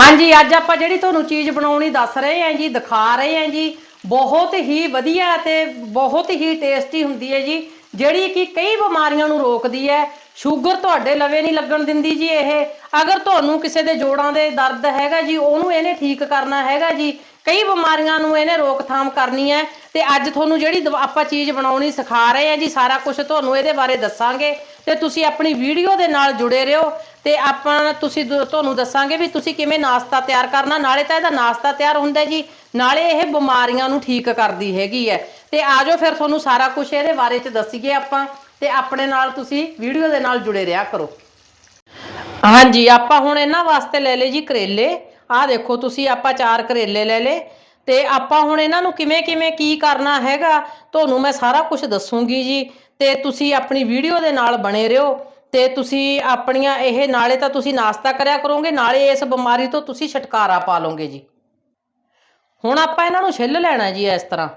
ਹਾਂਜੀ, ਅੱਜ ਆਪਾਂ ਜਿਹੜੀ ਤੁਹਾਨੂੰ ਚੀਜ਼ ਬਣਾਉਣੀ ਦੱਸ ਰਹੇ ਹਾਂ ਜੀ, ਦਿਖਾ ਰਹੇ ਹਾਂ ਜੀ, ਬਹੁਤ ਹੀ ਵਧੀਆ ਤੇ ਬਹੁਤ ਹੀ ਟੇਸਟੀ ਹੁੰਦੀ ਹੈ ਜੀ, ਜਿਹੜੀ ਕਿ ਕਈ ਬਿਮਾਰੀਆਂ ਨੂੰ ਰੋਕਦੀ ਹੈ। ਸ਼ੂਗਰ ਤੁਹਾਡੇ ਲਵੇ ਨਹੀਂ ਲੱਗਣ ਦਿੰਦੀ ਜੀ ਇਹ। ਅਗਰ ਤੁਹਾਨੂੰ ਕਿਸੇ ਦੇ ਜੋੜਾਂ ਦੇ ਦਰਦ ਹੈਗਾ ਜੀ, ਉਹਨੂੰ ਇਹਨੇ ਠੀਕ ਕਰਨਾ ਹੈਗਾ ਜੀ, ਕਈ ਬਿਮਾਰੀਆਂ ਨੂੰ ਇਹਨੇ ਰੋਕਥਾਮ ਕਰਨੀ ਹੈ। ਤੇ ਅੱਜ ਤੁਹਾਨੂੰ ਜਿਹੜੀ ਦਵਾ- ਆਪਾਂ ਚੀਜ਼ ਬਣਾਉਣੀ ਸਿਖਾ ਰਹੇ ਹਾਂ ਜੀ, ਸਾਰਾ ਕੁਝ ਤੁਹਾਨੂੰ ਇਹਦੇ ਬਾਰੇ ਦੱਸਾਂਗੇ। ਤੇ ਤੁਸੀਂ ਆਪਣੀ ਵੀਡੀਓ ਦੇ ਨਾਲ ਜੁੜੇ ਰਹੋ ਤੇ ਆਪਾਂ ਤੁਸੀਂ ਤੁਹਾਨੂੰ ਦੱਸਾਂਗੇ ਵੀ ਤੁਸੀਂ ਕਿਵੇਂ ਨਾਸ਼ਤਾ ਤਿਆਰ ਕਰਨਾ, ਨਾਲੇ ਤਾਂ ਇਹਦਾ ਨਾਸ਼ਤਾ ਤਿਆਰ ਹੁੰਦਾ ਜੀ, ਨਾਲੇ ਇਹ ਬਿਮਾਰੀਆਂ ਨੂੰ ਠੀਕ ਕਰਦੀ ਹੈਗੀ ਹੈ। ਤੇ ਆਜੋ ਫਿਰ ਤੁਹਾਨੂੰ ਸਾਰਾ ਕੁਝ ਇਹਦੇ ਬਾਰੇ ਚ ਦੱਸੀਏ ਆਪਾਂ, ਤੇ ਆਪਣੇ ਨਾਲ ਤੁਸੀਂ ਵੀਡੀਓ ਦੇ ਨਾਲ ਜੁੜੇ ਰਿਹਾ ਕਰੋ। ਹਾਂਜੀ, ਆਪਾਂ ਹੁਣ ਇਹਨਾਂ ਵਾਸਤੇ ਲੈ ਲਏ ਜੀ ਕਰੇਲੇ। ਆਹ ਦੇਖੋ, ਤੁਸੀਂ ਆਪਾਂ ਚਾਰ ਕਰੇਲੇ ਲੈ ਲਏ। ਤੇ ਆਪਾਂ ਹੁਣ ਇਹਨਾਂ ਨੂੰ ਕਿਵੇਂ ਕਿਵੇਂ ਕੀ ਕਰਨਾ ਹੈਗਾ, ਤੁਹਾਨੂੰ ਮੈਂ ਸਾਰਾ ਕੁਝ ਦੱਸੂਗੀ ਜੀ। ਤੇ ਤੁਸੀਂ ਆਪਣੀ ਵੀਡੀਓ ਦੇ ਨਾਲ ਬਣੇ ਰਹੋ। ਤੇ ਤੁਸੀਂ ਆਪਣੀਆਂ ਇਹ ਨਾਲੇ ਤਾਂ ਤੁਸੀਂ ਨਾਸ਼ਤਾ ਕਰਿਆ ਕਰੋਗੇ, ਨਾਲੇ ਇਸ ਬਿਮਾਰੀ ਤੋਂ ਤੁਸੀਂ ਛੁਟਕਾਰਾ ਪਾ ਲਓਗੇ ਜੀ। ਹੁਣ ਆਪਾਂ ਇਹਨਾਂ ਨੂੰ ਛਿੱਲ ਲੈਣਾ ਜੀ ਇਸ ਤਰ੍ਹਾਂ।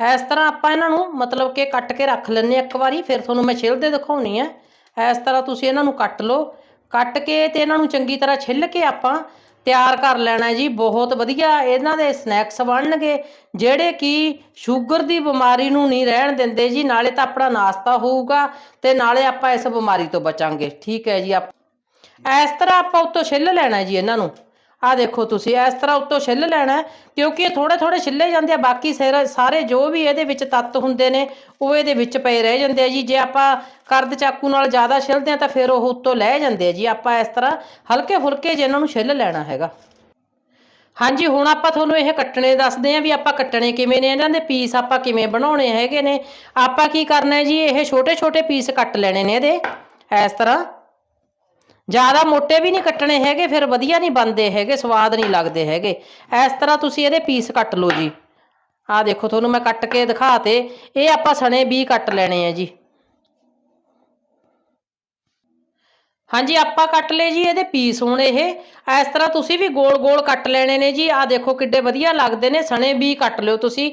ਇਸ ਤਰ੍ਹਾਂ ਆਪਾਂ ਇਹਨਾਂ ਨੂੰ ਮਤਲਬ ਕਿ ਕੱਟ ਕੇ ਰੱਖ ਲੈਣੇ ਇੱਕ ਵਾਰੀ, ਫਿਰ ਤੁਹਾਨੂੰ ਮੈਂ ਛਿੱਲਦੇ ਦਿਖਾਉਣੀ ਹੈ ਇਸ ਤਰ੍ਹਾਂ ਤੁਸੀਂ ਇਹਨਾਂ ਨੂੰ ਕੱਟ ਲਓ। ਕੱਟ ਕੇ ਤੇ ਇਹਨਾਂ ਨੂੰ ਚੰਗੀ ਤਰ੍ਹਾਂ ਛਿੱਲ ਕੇ ਆਪਾਂ ਤਿਆਰ ਕਰ ਲੈਣਾ ਜੀ, ਬਹੁਤ ਵਧੀਆ। ਇਹਨਾਂ ਦੇ ਸਨੈਕਸ ਬਣਨਗੇ। ਜਿਹੜੇ ਕਿ ਸ਼ੂਗਰ ਦੀ ਬਿਮਾਰੀ ਨੂੰ ਨਹੀਂ ਰਹਿਣ ਦਿੰਦੇ ਜੀ, ਨਾਲੇ ਤਾਂ ਆਪਣਾ ਨਾਸ਼ਤਾ ਹੋਊਗਾ ਤੇ ਨਾਲੇ ਆਪਾਂ ਇਸ ਬਿਮਾਰੀ ਤੋਂ ਬਚਾਂਗੇ। ਠੀਕ ਹੈ ਜੀ, ਆਪ ਇਸ ਤਰ੍ਹਾਂ ਆਪਾਂ ਉੱਤੋਂ ਛਿੱਲ ਲੈਣਾ ਜੀ ਇਹਨਾਂ ਨੂੰ। ਆ ਦੇਖੋ ਤੁਸੀਂ, ਇਸ ਤਰ੍ਹਾਂ ਉੱਤੋਂ ਛਿੱਲ ਲੈਣਾ ਕਿਉਂਕਿ ਇਹ ਥੋੜੇ ਥੋੜੇ ਛਿੱਲੇ ਜਾਂਦੇ ਆ, ਬਾਕੀ ਸਾਰੇ ਸਾਰੇ ਜੋ ਵੀ ਇਹਦੇ ਵਿੱਚ ਤੱਤ ਹੁੰਦੇ ਨੇ, ਉਹ ਇਹਦੇ ਵਿੱਚ ਪਏ ਰਹਿ ਜਾਂਦੇ ਆ ਜੀ। ਜੇ ਆਪਾਂ ਕਰਦ ਚਾਕੂ ਨਾਲ ਜ਼ਿਆਦਾ ਛਿੱਲਦੇ ਆ ਤਾਂ ਫਿਰ ਉਹ ਉੱਤੋਂ ਲੈ ਜਾਂਦੇ ਆ ਜੀ। ਆਪਾਂ ਇਸ ਤਰ੍ਹਾਂ ਹਲਕੇ ਫੁਲਕੇ ਜੇ ਇਹਨਾਂ ਨੂੰ ਛਿੱਲ ਲੈਣਾ ਹੈਗਾ। ਹਾਂਜੀ, ਹੁਣ ਆਪਾਂ ਤੁਹਾਨੂੰ ਇਹ ਕੱਟਣੇ ਦੱਸਦੇ ਆਂ ਵੀ ਆਪਾਂ ਕੱਟਣੇ ਕਿਵੇਂ ਨੇ, ਇਹਨਾਂ ਦੇ ਪੀਸ ਆਪਾਂ ਕਿਵੇਂ ਬਣਾਉਣੇ ਹੈਗੇ ਨੇ। ਆਪਾਂ ਕੀ ਕਰਨਾ ਹੈ ਜੀ, ਇਹ ਛੋਟੇ ਛੋਟੇ ਪੀਸ ਕੱਟ ਲੈਣੇ ਨੇ ਇਹਦੇ, ਇਸ ਤਰ੍ਹਾਂ। ਜ਼ਿਆਦਾ ਮੋਟੇ ਵੀ ਨਹੀਂ ਕੱਟਣੇ ਹੈਗੇ, ਫਿਰ ਵਧੀਆ ਨਹੀਂ ਬਣਦੇ ਹੈਗੇ, ਸਵਾਦ ਨਹੀਂ ਲੱਗਦੇ ਹੈਗੇ। ਇਸ ਤਰ੍ਹਾਂ ਤੁਸੀਂ ਇਹਦੇ ਪੀਸ ਕੱਟ ਲਓ ਜੀ। ਆਹ ਦੇਖੋ, ਤੁਹਾਨੂੰ ਮੈਂ ਕੱਟ ਕੇ ਦਿਖਾਤੇ ਇਹ ਆਪਾਂ ਸਣੇ ਵੀ ਕੱਟ ਲੈਣੇ ਆ ਜੀ। ਹਾਂਜੀ, ਆਪਾਂ ਕੱਟ ਲਏ ਜੀ ਇਹਦੇ ਪੀਸ ਹੁਣ ਇਹ। ਇਸ ਤਰ੍ਹਾਂ ਤੁਸੀਂ ਵੀ ਗੋਲ ਗੋਲ ਕੱਟ ਲੈਣੇ ਨੇ ਜੀ। ਆਹ ਦੇਖੋ ਕਿੱਡੇ ਵਧੀਆ ਲੱਗਦੇ ਨੇ, ਸਣੇ ਵੀ ਕੱਟ ਲਿਓ ਤੁਸੀਂ।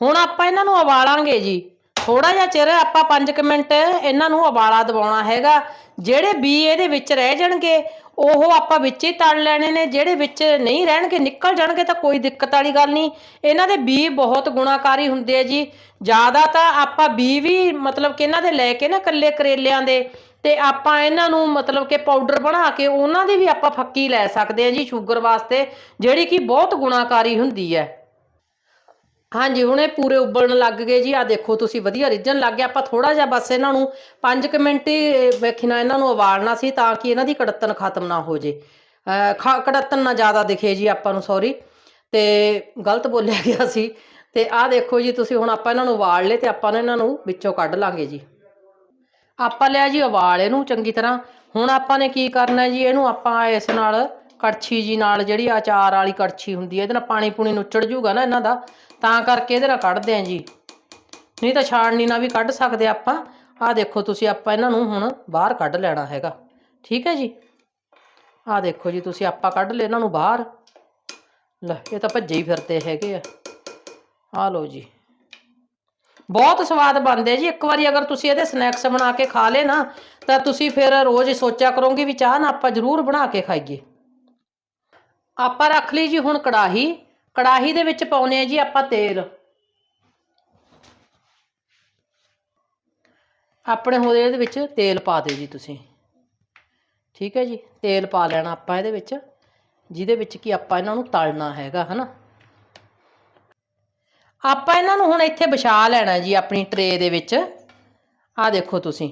ਹੁਣ ਆਪਾਂ ਇਹਨਾਂ ਨੂੰ ਉਬਾਲਾਂਗੇ ਜੀ। ਥੋੜਾ ਜਿਹਾ ਚਿਰ ਆਪਾਂ 5 ਮਿੰਟ ਇਹਨਾਂ ਨੂੰ ਉਬਾਲਾ ਦਿਵਾਉਣਾ ਹੈਗਾ। ਜਿਹੜੇ ਬੀ ਇਹਦੇ ਵਿੱਚ ਰਹਿ ਜਾਣਗੇ, ਉਹ ਆਪਾਂ ਵਿੱਚ ਹੀ ਤੜ ਲੈਣੇ ਨੇ। ਜਿਹੜੇ ਵਿੱਚ ਨਹੀਂ ਰਹਿਣਗੇ, ਨਿਕਲ ਜਾਣਗੇ ਤਾਂ ਕੋਈ ਦਿੱਕਤ ਵਾਲੀ ਗੱਲ ਨਹੀਂ। ਇਹਨਾਂ ਦੇ ਬੀ ਬਹੁਤ ਗੁਣਾਕਾਰੀ ਹੁੰਦੇ ਆ ਜੀ। ਜ਼ਿਆਦਾ ਤਾਂ ਆਪਾਂ ਬੀ ਵੀ ਮਤਲਬ ਕਿ ਇਹਨਾਂ ਦੇ ਲੈ ਕੇ ਨਾ ਕੱਲੇ ਕਰੇਲਿਆਂ ਦੇ, ਤੇ ਆਪਾਂ ਇਹਨਾਂ ਨੂੰ ਮਤਲਬ ਕਿ ਪਾਊਡਰ ਬਣਾ ਕੇ ਉਹਨਾਂ ਦੀ ਵੀ ਆਪਾਂ ਫੱਕੀ ਲੈ ਸਕਦੇ ਆ ਜੀ ਸ਼ੂਗਰ ਵਾਸਤੇ, ਜਿਹੜੀ ਕਿ ਬਹੁਤ ਗੁਣਾਕਾਰੀ ਹੁੰਦੀ ਹੈ। ਹਾਂਜੀ, ਹੁਣ ਇਹ ਪੂਰੇ ਉਬਲਣ ਲੱਗ ਗਏ ਜੀ। ਆ ਦੇਖੋ, ਤੁਸੀਂ ਵਧੀਆ ਰਿੱਝਣ ਲੱਗ ਗਿਆ ਆਪਾਂ ਥੋੜਾ ਜਿਹਾ ਬਸ ਇਹਨਾਂ ਨੂੰ 5 ਮਿੰਟ ਹੀ ਵੇਖਣਾ ਇਹਨਾਂ ਨੂੰ ਉਬਾਲਣਾ ਸੀ ਤਾਂ ਕਿ ਇਹਨਾਂ ਦੀ ਕੜਤਨ ਖਤਮ ਨਾ ਹੋ ਜੇ। ਅਹ, ਖਾ- ਨਾ ਜ਼ਿਆਦਾ ਦਿਖੇ ਜੀ ਆਪਾਂ ਨੂੰ ਸੌਰੀ ਤੇ ਗਲਤ ਬੋਲਿਆ ਗਿਆ ਸੀ। ਤੇ ਆਹ ਦੇਖੋ ਜੀ, ਤੁਸੀਂ ਹੁਣ ਆਪਾਂ ਇਹਨਾਂ ਨੂੰ ਉਬਾਲ ਲਏ ਤੇ ਆਪਾਂ ਨੇ ਇਹਨਾਂ ਨੂੰ ਵਿੱਚੋਂ ਕੱਢ ਲਾਂਗੇ ਜੀ। ਆਪਾਂ ਲਿਆ ਜੀ ਉਬਾਲ ਇਹਨੂੰ ਚੰਗੀ ਤਰ੍ਹਾਂ। ਹੁਣ ਆਪਾਂ ਨੇ ਕੀ ਕਰਨਾ ਜੀ, ਇਹਨੂੰ ਆਪਾਂ ਇਸ ਨਾਲ ਕੜਛੀ ਜੀ ਨਾਲ ਜਿਹੜੀ ਆਚਾਰ ਵਾਲੀ ਕੜਛੀ ਹੁੰਦੀ ਹੈ, ਇਹਦੇ ਨਾਲ ਪਾਣੀ ਪੂਣੀ ਨੁੱਚੜ ਜੂਗਾ ਨਾ ਇਹਨਾਂ ਦਾ, ਤਾਂ ਕਰਕੇ ਇਹਦੇ ਨਾਲ ਕੱਢਦੇ ਆਂ ਜੀ। ਨਹੀਂ ਤਾਂ ਛਾਣਨੀ ਨਾਲ ਵੀ ਕੱਢ ਸਕਦੇ ਆਪਾਂ। ਆਹ ਦੇਖੋ ਤੁਸੀਂ, ਆਪਾਂ ਇਹਨਾਂ ਨੂੰ ਹੁਣ ਬਾਹਰ ਕੱਢ ਲੈਣਾ ਹੈਗਾ। ਠੀਕ ਹੈ ਜੀ? ਆਹ ਦੇਖੋ ਜੀ, ਤੁਸੀਂ ਆਪਾਂ ਕੱਢ ਲਏ ਇਹਨਾਂ ਨੂੰ ਬਾਹਰ। ਲੈ, ਇਹ ਤਾਂ ਭੱਜੇ ਹੀ ਫਿਰਦੇ ਹੈਗੇ ਆ। ਆਹ ਲਓ ਜੀ। ਬਹੁਤ ਸਵਾਦ ਬਣਦੇ ਜੀ। ਇੱਕ ਵਾਰੀ ਅਗਰ ਤੁਸੀਂ ਇਹਦੇ ਸਨੈਕਸ ਬਣਾ ਕੇ ਖਾ ਲੇ ਨਾ, ਤਾਂ ਤੁਸੀਂ ਫਿਰ ਰੋਜ਼ ਸੋਚਿਆ ਕਰੋਗੇ ਵੀ ਚਾਹ ਨਾ ਆਪਾਂ ਜ਼ਰੂਰ ਬਣਾ ਕੇ ਖਾਈਏ। ਆਪਾਂ ਰੱਖ ਲਈ ਜੀ ਹੁਣ ਕੜਾਹੀ। ਕੜਾਹੀ ਦੇ ਵਿੱਚ ਪਾਉਨੇ ਆ ਜੀ ਆਪਾਂ ਤੇਲ। ਆਪਣੇ ਹੋਦੇ ਇਹਦੇ ਵਿੱਚ ਤੇਲ ਪਾ ਦਿਓ ਜੀ ਤੁਸੀਂ। ਠੀਕ ਹੈ ਜੀ, ਤੇਲ ਪਾ ਲੈਣਾ ਆਪਾਂ ਇਹਦੇ ਵਿੱਚ, ਜਿਹਦੇ ਵਿੱਚ ਕੀ ਆਪਾਂ ਇਹਨਾਂ ਨੂੰ ਤਲਣਾ ਹੈਗਾ, ਹਨਾ। ਆਪਾਂ ਇਹਨਾਂ ਨੂੰ ਹੁਣ ਇੱਥੇ ਵਿਛਾ ਲੈਣਾ ਜੀ ਆਪਣੀ ਟਰੇ ਦੇ ਵਿੱਚ। ਆਹ ਦੇਖੋ ਤੁਸੀਂ,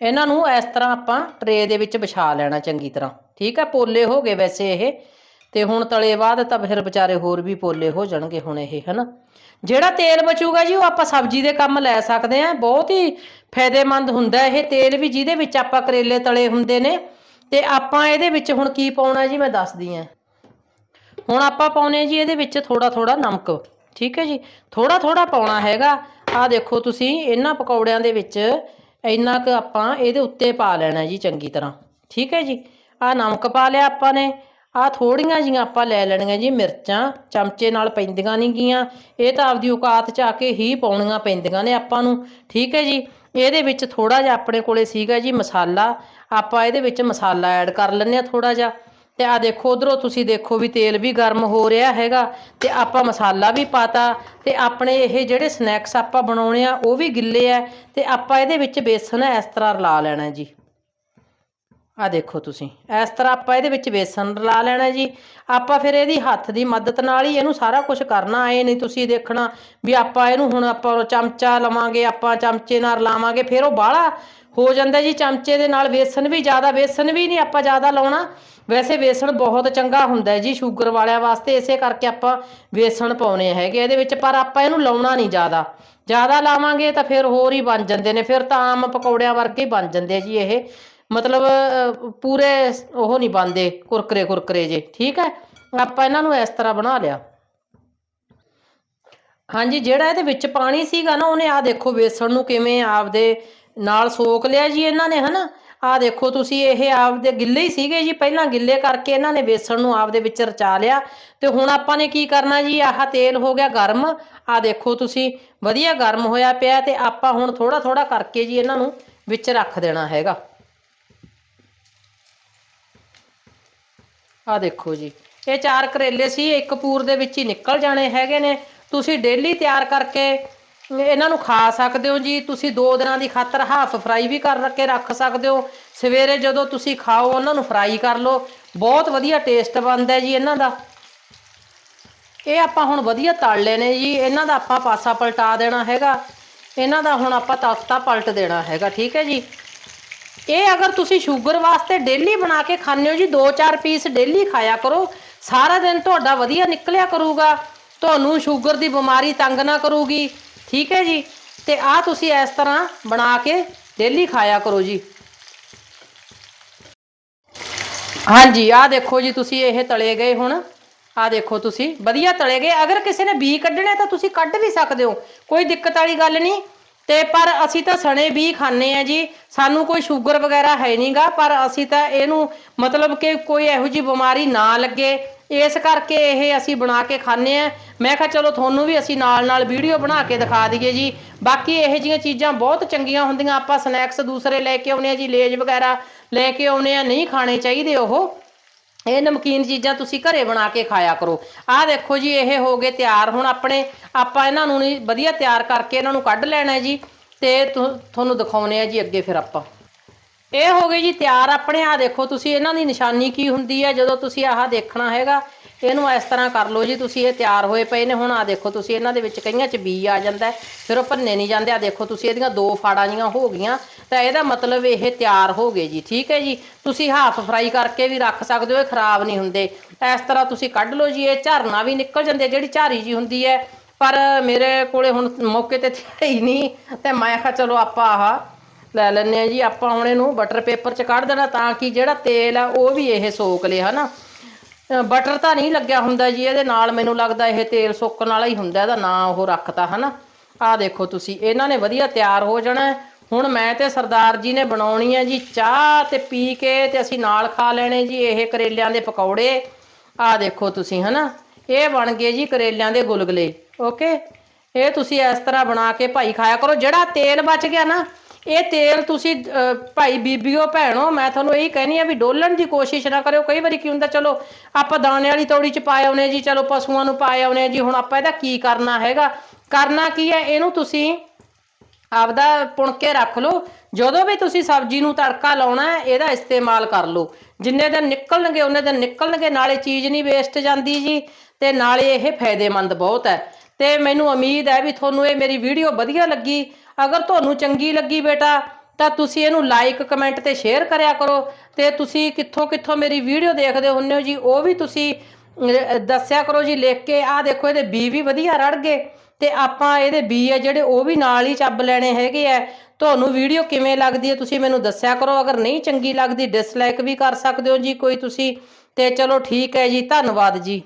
ਇਹਨਾਂ ਨੂੰ ਇਸ ਤਰ੍ਹਾਂ ਆਪਾਂ ਟਰੇ ਦੇ ਵਿੱਚ ਵਿਛਾ ਲੈਣਾ ਚੰਗੀ ਤਰ੍ਹਾਂ। ਠੀਕ ਹੈ, ਪੋਲੇ ਹੋ ਗਏ ਵੈਸੇ ਇਹ। ਤੇ ਹੁਣ ਤਲੇ ਬਾਅਦ ਤਾਂ ਫਿਰ ਵਿਚਾਰੇ ਹੋਰ ਵੀ ਪੋਲੇ ਹੋ ਜਾਣਗੇ ਹੁਣ ਇਹ, ਹਨਾ? ਜਿਹੜਾ ਤੇਲ ਬਚੂਗਾ ਜੀ, ਉਹ ਆਪਾਂ ਸਬਜ਼ੀ ਦੇ ਕੰਮ ਲੈ ਸਕਦੇ ਆ ਬਹੁਤ ਹੀ ਫਾਇਦੇਮੰਦ ਹੁੰਦਾ ਇਹ ਤੇਲ ਵੀ, ਜਿਹਦੇ ਵਿੱਚ ਆਪਾਂ ਕਰੇਲੇ ਤਲੇ ਹੁੰਦੇ ਨੇ। ਤੇ ਆਪਾਂ ਇਹਦੇ ਵਿੱਚ ਹੁਣ ਕੀ ਪਾਉਣਾ ਜੀ, ਮੈਂ ਦੱਸਦੀ ਆ ਹੁਣ ਆਪਾਂ ਪਾਉਨੇ ਜੀ ਇਹਦੇ ਵਿੱਚ ਥੋੜਾ ਥੋੜਾ ਨਮਕ, ਠੀਕ ਹੈ ਜੀ? ਥੋੜਾ ਥੋੜਾ ਪਾਉਣਾ ਹੈਗਾ। ਆਹ ਦੇਖੋ ਤੁਸੀਂ, ਇਹਨਾਂ ਪਕੌੜਿਆਂ ਦੇ ਵਿੱਚ ਇੰਨਾ ਕੁ ਆਪਾਂ ਇਹਦੇ ਉੱਤੇ ਪਾ ਲੈਣਾ ਜੀ ਚੰਗੀ ਤਰ੍ਹਾਂ, ਠੀਕ ਹੈ ਜੀ? ਆਹ ਨਮਕ ਪਾ ਲਿਆ ਆਪਾਂ ਨੇ। ਆਹ ਥੋੜੀਆਂ ਜੀਆਂ ਆਪਾਂ ਲੈ ਲੈਣੀਆਂ ਜੀ ਮਿਰਚਾਂ, ਚਮਚੇ ਨਾਲ ਪੈਂਦੀਆਂ ਨਹੀਂ ਗੀਆਂ। ਇਹ ਤਾਂ ਆਪਦੀ ਔਕਾਤ ਚ ਆ ਕੇ ਹੀ ਪਾਉਣੀਆਂ ਪੈਂਦੀਆਂ ਨੇ ਆਪਾਂ ਨੂੰ, ਠੀਕ ਹੈ ਜੀ? ਇਹਦੇ ਵਿੱਚ ਥੋੜਾ ਜਿਹਾ ਆਪਣੇ ਕੋਲੇ ਸੀਗਾ ਜੀ ਮਸਾਲਾ। ਆਪਾਂ ਇਹਦੇ ਵਿੱਚ ਮਸਾਲਾ ਐਡ ਕਰ ਲੈਂਦੇ ਆ ਥੋੜਾ ਜਿਹਾ। ਤੇ ਆ ਦੇਖੋ, ਉਧਰੋਂ ਤੁਸੀਂ ਦੇਖੋ ਵੀ ਤੇਲ ਵੀ ਗਰਮ ਹੋ ਰਿਹਾ ਹੈਗਾ ਤੇ ਆਪਾਂ ਮਸਾਲਾ ਵੀ ਪਾਤਾ ਤੇ ਆਪਣੇ ਇਹ ਜਿਹੜੇ ਸਨੈਕਸ ਆਪਾਂ ਬਣਾਉਣੇ ਆ, ਉਹ ਵੀ ਗਿੱਲੇ ਆ ਤੇ ਆਪਾਂ ਇਹਦੇ ਵਿੱਚ ਬੇਸਨ ਇਸ ਤਰ੍ਹਾਂ ਰਲਾ ਲੈਣਾ ਜੀ। ਆ ਦੇਖੋ ਤੁਸੀਂ, ਇਸ ਤਰ੍ਹਾਂ ਆਪਾਂ ਇਹਦੇ ਵਿੱਚ ਬੇਸਨ ਰਲਾ ਲੈਣਾ ਜੀ। ਆਪਾਂ ਫਿਰ ਇਹਦੀ ਹੱਥ ਦੀ ਮਦਦ ਨਾਲ ਹੀ ਇਹਨੂੰ ਸਾਰਾ ਕੁਝ ਕਰਨਾ, ਐ ਨਹੀਂ ਤੁਸੀਂ ਦੇਖਣਾ ਵੀ ਆਪਾਂ ਇਹਨੂੰ ਹੁਣ ਆਪਾਂ ਚਮਚਾ ਲਵਾਂਗੇ, ਆਪਾਂ ਚਮਚੇ ਨਾਲ ਰਲਾਵਾਂਗੇ, ਫਿਰ ਉਹ ਬਾਹਲਾ ਹੋ ਜਾਂਦਾ ਜੀ ਚਮਚੇ ਦੇ ਨਾਲ। ਬੇਸਨ ਵੀ ਜ਼ਿਆਦਾ ਬੇਸਨ ਵੀ ਨਹੀਂ ਆਪਾਂ ਜ਼ਿਆਦਾ ਲਾਉਣਾ। ਵੈਸੇ ਬੇਸਣ ਬਹੁਤ ਚੰਗਾ ਹੁੰਦਾ ਜੀ ਸ਼ੂਗਰ ਵਾਲਿਆਂ ਵਾਸਤੇ, ਇਸੇ ਕਰਕੇ ਆਪਾਂ ਬੇਸਣ ਪਾਉਣੇ ਹੈਗੇ ਇਹਦੇ ਵਿੱਚ, ਪਰ ਆਪਾਂ ਇਹਨੂੰ ਲਾਉਣਾ ਨਹੀਂ ਜ਼ਿਆਦਾ। ਜ਼ਿਆਦਾ ਲਾਵਾਂਗੇ ਤਾਂ ਫਿਰ ਹੋਰ ਹੀ ਬਣ ਜਾਂਦੇ ਨੇ, ਫਿਰ ਤਾਂ ਆਮ ਪਕੌੜਿਆਂ ਵਰਗੇ ਹੀ ਬਣ ਜਾਂਦੇ ਜੀ ਇਹ। ਮਤਲਬ ਪੂਰੇ ਉਹ ਨਹੀਂ ਬਣਦੇ, ਕੁਰਕਰੇ ਕੁਰਕਰੇ ਜੇ। ਠੀਕ ਹੈ? ਆਪਾਂ ਇਹਨਾਂ ਨੂੰ ਇਸ ਤਰ੍ਹਾਂ ਬਣਾ ਲਿਆ। ਹਾਂਜੀ, ਜਿਹੜਾ ਇਹਦੇ ਵਿੱਚ ਪਾਣੀ ਸੀਗਾ ਨਾ, ਉਹਨੇ ਆ ਦੇਖੋ ਵੇਸਣ ਨੂੰ ਕਿਵੇਂ ਆਪਦੇ ਨਾਲ ਸੋਕ ਲਿਆ ਜੀ ਇਹਨਾਂ ਨੇ, ਹਨਾ? ਆ ਦੇਖੋ ਤੁਸੀਂ, ਇਹ ਆਪਦੇ ਗਿੱਲੇ ਹੀ ਸੀਗੇ ਜੀ। ਪਹਿਲਾਂ ਗਿੱਲੇ ਕਰਕੇ ਇਹਨਾਂ ਨੇ ਵੇਸਣ ਨੂੰ ਆਪਦੇ ਵਿੱਚ ਰਚਾ ਲਿਆ। ਤੇ ਹੁਣ ਆਪਾਂ ਨੇ ਕੀ ਕਰਨਾ ਜੀ? ਆਹ ਤੇਲ ਹੋ ਗਿਆ ਗਰਮ। ਆ ਦੇਖੋ ਤੁਸੀਂ, ਵਧੀਆ ਗਰਮ ਹੋਇਆ ਪਿਆ ਤੇ ਆਪਾਂ ਹੁਣ ਥੋੜਾ ਥੋੜਾ ਕਰਕੇ ਜੀ ਇਹਨਾਂ ਨੂੰ ਵਿੱਚ ਰੱਖ ਦੇਣਾ ਹੈਗਾ। ਆ ਦੇਖੋ ਜੀ, ਇਹ ਚਾਰ ਕਰੇਲੇ ਸੀ, ਇੱਕ ਪੂਰ ਦੇ ਵਿੱਚ ਹੀ ਨਿਕਲ ਜਾਣੇ ਹੈਗੇ ਨੇ। ਤੁਸੀਂ ਡੇਲੀ ਤਿਆਰ ਕਰਕੇ ਇਹਨਾਂ ਨੂੰ ਖਾ ਸਕਦੇ ਹੋ ਜੀ। ਤੁਸੀਂ ਦੋ ਦਿਨਾਂ ਦੀ ਖਾਤਰ ਹਾਫ ਫਰਾਈ ਵੀ ਕਰ ਕੇ ਰੱਖ ਸਕਦੇ ਹੋ। ਸਵੇਰੇ ਜਦੋਂ ਤੁਸੀਂ ਖਾਓ, ਉਹਨਾਂ ਨੂੰ ਫਰਾਈ ਕਰ ਲਓ। ਬਹੁਤ ਵਧੀਆ ਟੇਸਟ ਬਣਦਾ ਜੀ ਇਹਨਾਂ ਦਾ। ਇਹ ਆਪਾਂ ਹੁਣ ਵਧੀਆ ਤਲ ਲਏ ਨੇ ਜੀ। ਇਹਨਾਂ ਦਾ ਆਪਾਂ ਪਾਸਾ ਪਲਟਾ ਦੇਣਾ ਹੈਗਾ। ਇਹਨਾਂ ਦਾ ਹੁਣ ਆਪਾਂ ਤਖਤਾ ਪਲਟ ਦੇਣਾ ਹੈਗਾ, ਠੀਕ ਹੈ ਜੀ। ਇਹ ਅਗਰ ਤੁਸੀਂ ਸ਼ੂਗਰ ਵਾਸਤੇ ਡੇਲੀ ਬਣਾ ਕੇ ਖਾਂਦੇ ਹੋ ਜੀ 2-4 ਪੀਸ ਡੇਲੀ ਖਾਇਆ ਕਰੋ, ਸਾਰਾ ਦਿਨ ਤੁਹਾਡਾ ਵਧੀਆ ਨਿਕਲਿਆ ਕਰੂਗਾ। ਤੁਹਾਨੂੰ ਸ਼ੂਗਰ ਦੀ ਬਿਮਾਰੀ ਤੰਗ ਨਾ ਕਰੂਗੀ। ਠੀਕ ਹੈ ਜੀ? ਤੇ ਆ ਤੁਸੀਂ ਇਸ ਤਰ੍ਹਾਂ ਬਣਾ ਕੇ ਡੇਲੀ ਖਾਇਆ ਕਰੋ ਜੀ। ਹਾਂਜੀ ਆ ਦੇਖੋ ਜੀ, ਤੁਸੀਂ ਇਹ ਤਲੇ ਗਏ ਹੁਣ। ਆ ਦੇਖੋ ਤੁਸੀਂ, ਵਧੀਆ ਤਲੇ ਗਏ। ਅਗਰ ਕਿਸੇ ਨੇ ਬੀ ਕੱਢਣੇ ਤਾਂ ਤੁਸੀਂ ਕੱਢ ਵੀ ਸਕਦੇ ਹੋ। ਕੋਈ ਦਿੱਕਤ ਵਾਲੀ ਗੱਲ ਨਹੀਂ। ਤੇ ਪਰ ਅਸੀਂ ਤਾਂ ਸਣੇ ਵੀ ਖਾਂਦੇ ਆ ਜੀ। ਸਾਨੂੰ ਕੋਈ ਸ਼ੂਗਰ ਵਗੈਰਾ ਹੈ ਨਹੀਂਗਾ ਪਰ ਅਸੀਂ ਤਾਂ ਇਹਨੂੰ ਮਤਲਬ ਕਿ ਕੋਈ ਇਹੋ ਜੀ ਬਿਮਾਰੀ ਨਾ ਲੱਗੇ। ਇਸ ਕਰਕੇ ਇਹ ਅਸੀਂ ਬਣਾ ਕੇ ਖਾਂਦੇ ਆ ਮੈਂ ਕਿਹਾ ਚਲੋ ਤੁਹਾਨੂੰ ਵੀ ਅਸੀਂ ਨਾਲ ਨਾਲ ਵੀਡੀਓ ਬਣਾ ਕੇ ਦਿਖਾ ਦਈਏ ਜੀ। ਬਾਕੀ ਇਹੋ ਜੀਆਂ ਚੀਜ਼ਾਂ ਬਹੁਤ ਚੰਗੀਆਂ ਹੁੰਦੀਆਂ। ਆਪਾਂ ਸਨੈਕਸ ਦੂਸਰੇ ਲੈ ਕੇ ਆਉਨੇ ਆ ਜੀ, ਲੇਜ ਵਗੈਰਾ ਲੈ ਕੇ ਆਉਨੇ ਆ ਨਹੀਂ ਖਾਣੇ ਚਾਹੀਦੇ ਉਹ। ਇਹ ਨਮਕੀਨ ਚੀਜ਼ਾਂ ਤੁਸੀਂ ਘਰੇ ਬਣਾ ਕੇ ਖਾਇਆ ਕਰੋ। ਆਹ ਦੇਖੋ ਜੀ, ਇਹ ਹੋ ਗਏ ਤਿਆਰ। ਹੁਣ ਆਪਣੇ, ਆਪਾਂ ਇਹਨਾਂ ਨੂੰ ਨੀ ਵਧੀਆ ਤਿਆਰ ਕਰਕੇ ਇਹਨਾਂ ਨੂੰ ਕੱਢ ਲੈਣਾ ਜੀ ਤੇ ਤੁਹਾਨੂੰ ਦਿਖਾਉਨੇ ਆ ਜੀ ਅੱਗੇ ਫਿਰ ਆਪਾਂ। ਇਹ ਹੋ ਗਏ ਜੀ ਤਿਆਰ। ਆਪਣੇ ਆਹ ਦੇਖੋ, ਤੁਸੀਂ ਇਹਨਾਂ ਦੀ ਨਿਸ਼ਾਨੀ ਕੀ ਹੁੰਦੀ ਹੈ ਜਦੋਂ ਤੁਸੀਂ ਆਹ ਦੇਖਣਾ ਹੈਗਾ ਇਹਨੂੰ ਇਸ ਤਰ੍ਹਾਂ ਕਰ ਲਓ ਜੀ ਤੁਸੀਂ ਇਹ ਤਿਆਰ ਹੋਏ ਪਏ ਨੇ ਹੁਣ ਆ ਦੇਖੋ ਤੁਸੀਂ ਇਹਨਾਂ ਦੇ ਵਿੱਚ ਕਈਆਂ ਚ ਬੀ ਆ ਜਾਂਦਾ ਫਿਰ ਉਹ ਭੰਨੇ ਨਹੀਂ ਜਾਂਦੇ ਆ ਦੇਖੋ ਤੁਸੀਂ ਇਹਦੀਆਂ ਦੋ ਫਾੜਾਂ ਜੀਆਂ ਹੋ ਗਈਆਂ ਤਾਂ ਇਹਦਾ ਮਤਲਬ ਇਹ ਤਿਆਰ ਹੋ ਗਏ ਜੀ ਠੀਕ ਹੈ ਜੀ? ਤੁਸੀਂ ਹਾਫ ਫਰਾਈ ਕਰਕੇ ਵੀ ਰੱਖ ਸਕਦੇ ਹੋ ਇਹ ਖਰਾਬ ਨਹੀਂ ਹੁੰਦੇ। ਇਸ ਤਰ੍ਹਾਂ ਤੁਸੀਂ ਕੱਢ ਲਓ ਜੀ ਇਹ ਝਰਨਾ ਵੀ ਨਿਕਲ ਜਾਂਦੇ ਜਿਹੜੀ ਝਾਰੀ ਜੀ ਹੁੰਦੀ ਹੈ ਪਰ ਮੇਰੇ ਕੋਲੇ ਹੁਣ ਮੌਕੇ ਤੇ ਹੀ ਨਹੀਂ ਤੇ ਮੈਂ ਕਿਹਾ ਚਲੋ ਆਪਾਂ ਆਹ ਲੈ ਲੈਨੇ ਆ ਜੀ ਆਪਾਂ ਹੁਣ ਇਹਨੂੰ ਬਟਰ ਪੇਪਰ 'ਚ ਕੱਢ ਦੇਣਾ ਤਾਂ ਕਿ ਜਿਹੜਾ ਤੇਲ ਆ ਉਹ ਵੀ ਇਹ ਸੋਕ ਲੇ ਹਨਾ? ਅ, ਬਟਰ ਤਾਂ ਨਹੀਂ ਲੱਗਿਆ ਹੁੰਦਾ ਜੀ, ਇਹਦੇ ਨਾਲ ਮੈਨੂੰ ਲੱਗਦਾ ਇਹ ਤੇਲ ਸੁੱਕਣ ਵਾਲਾ ਹੀ ਹੁੰਦਾ, ਇਹਦਾ ਨਾਂ ਉਹ ਰੱਖਤਾ ਹਨਾ। ਆਹ ਦੇਖੋ ਤੁਸੀਂ, ਇਹਨਾਂ ਨੇ ਵਧੀਆ ਤਿਆਰ ਹੋ ਜਾਣਾ ਹੁਣ ਮੈਂ ਤੇ ਸਰਦਾਰ ਜੀ ਨੇ ਬਣਾਉਣੀ ਹੈ ਜੀ ਚਾਹ ਤੇ ਪੀ ਕੇ ਤੇ ਅਸੀਂ ਨਾਲ ਖਾ ਲੈਣੇ ਜੀ ਇਹ ਕਰੇਲਿਆਂ ਦੇ ਪਕੌੜੇ। ਆਹ ਦੇਖੋ ਤੁਸੀਂ ਹਨਾ, ਇਹ ਬਣ ਗਏ ਜੀ ਕਰੇਲਿਆਂ ਦੇ ਗੁਲਗੁਲੇ, ਓਕੇ? ਇਹ ਤੁਸੀਂ ਇਸ ਤਰ੍ਹਾਂ ਬਣਾ ਕੇ ਭਾਈ ਖਾਇਆ ਕਰੋ, ਜਿਹੜਾ ਤੇਲ ਬਚ ਗਿਆ ਨਾ ਇਹ ਤੇਲ ਤੁਸੀਂ ਅਹ, ਭਾਈ ਬੀਬੀਓ ਭੈਣੋ ਮੈਂ ਤੁਹਾਨੂੰ ਇਹੀ ਕਹਿਣੀ ਆ ਵੀ ਡੋਲਣ ਦੀ ਕੋਸ਼ਿਸ਼ ਨਾ ਕਰਿਓ। ਕਈ ਵਾਰੀ ਕੀ ਹੁੰਦਾ ਚਲੋ ਆਪਾਂ ਦਾਣੇ ਵਾਲੀ ਤੌੜੀ ਚ ਪਾਏ ਆਉਨੇ ਜੀ ਚਲੋ ਪਸ਼ੂਆਂ ਨੂੰ ਪਾਏ ਆਉਨੇ ਜੀ ਹੁਣ ਆਪਾਂ ਇਹਦਾ ਕੀ ਕਰਨਾ ਹੈਗਾ? ਕਰਨਾ ਕੀ ਹੈ? ਇਹਨੂੰ ਤੁਸੀਂ ਆਪਦਾ ਪੁਣ ਕੇ ਰੱਖ ਲਓ। ਜਦੋਂ ਵੀ ਤੁਸੀਂ ਸਬਜ਼ੀ ਨੂੰ ਤੜਕਾ ਲਾਉਣਾ ਹੈ ਇਹਦਾ ਇਸਤੇਮਾਲ ਕਰ ਲਓ। ਜਿੰਨੇ ਦਿਨ ਨਿਕਲਣਗੇ ਉਹਨੇ ਦਿਨ ਨਿਕਲਣਗੇ। ਨਾਲੇ ਚੀਜ਼ ਨਹੀਂ ਵੇਸਟ ਜਾਂਦੀ ਜੀ ਤੇ ਨਾਲੇ ਇਹ ਫਾਇਦੇਮੰਦ ਬਹੁਤ ਹੈ। ਤੇ ਮੈਨੂੰ ਉਮੀਦ ਹੈ ਵੀ ਤੁਹਾਨੂੰ ਇਹ ਮੇਰੀ ਵੀਡੀਓ ਵਧੀਆ ਲੱਗੀ। ਅਗਰ ਤੁਹਾਨੂੰ ਚੰਗੀ ਲੱਗੀ ਬੇਟਾ, ਤਾਂ ਤੁਸੀਂ ਇਹਨੂੰ ਲਾਈਕ ਕਮੈਂਟ ਤੇ ਸ਼ੇਅਰ ਕਰਿਆ ਕਰੋ ਤੇ ਤੁਸੀਂ ਕਿੱਥੋਂ ਕਿੱਥੋਂ ਮੇਰੀ ਵੀਡੀਓ ਦੇਖਦੇ ਹੁੰਦੇ ਹੋ ਜੀ, ਉਹ ਵੀ ਤੁਸੀਂ ਦੱਸਿਆ ਕਰੋ ਜੀ ਲਿਖ ਕੇ। ਆਹ ਦੇਖੋ, ਇਹਦੇ ਬੀ ਵੀ ਵਧੀਆ ਰੜ ਗਏ ਤੇ ਆਪਾਂ ਇਹਦੇ ਬੀ ਆ ਜਿਹੜੇ ਉਹ ਵੀ ਨਾਲ ਹੀ ਚੱਬ ਲੈਣੇ ਹੈਗੇ ਆ। ਤੁਹਾਨੂੰ ਵੀਡੀਓ ਕਿਵੇਂ ਲੱਗਦੀ ਹੈ ਤੁਸੀਂ ਮੈਨੂੰ ਦੱਸਿਆ ਕਰੋ। ਅਗਰ ਨਹੀਂ ਚੰਗੀ ਲੱਗਦੀ ਡਿਸਲਾਈਕ ਵੀ ਕਰ ਸਕਦੇ ਹੋ ਜੀ ਕੋਈ ਤੁਸੀਂ ਤੇ ਚਲੋ ਠੀਕ ਹੈ ਜੀ, ਧੰਨਵਾਦ ਜੀ।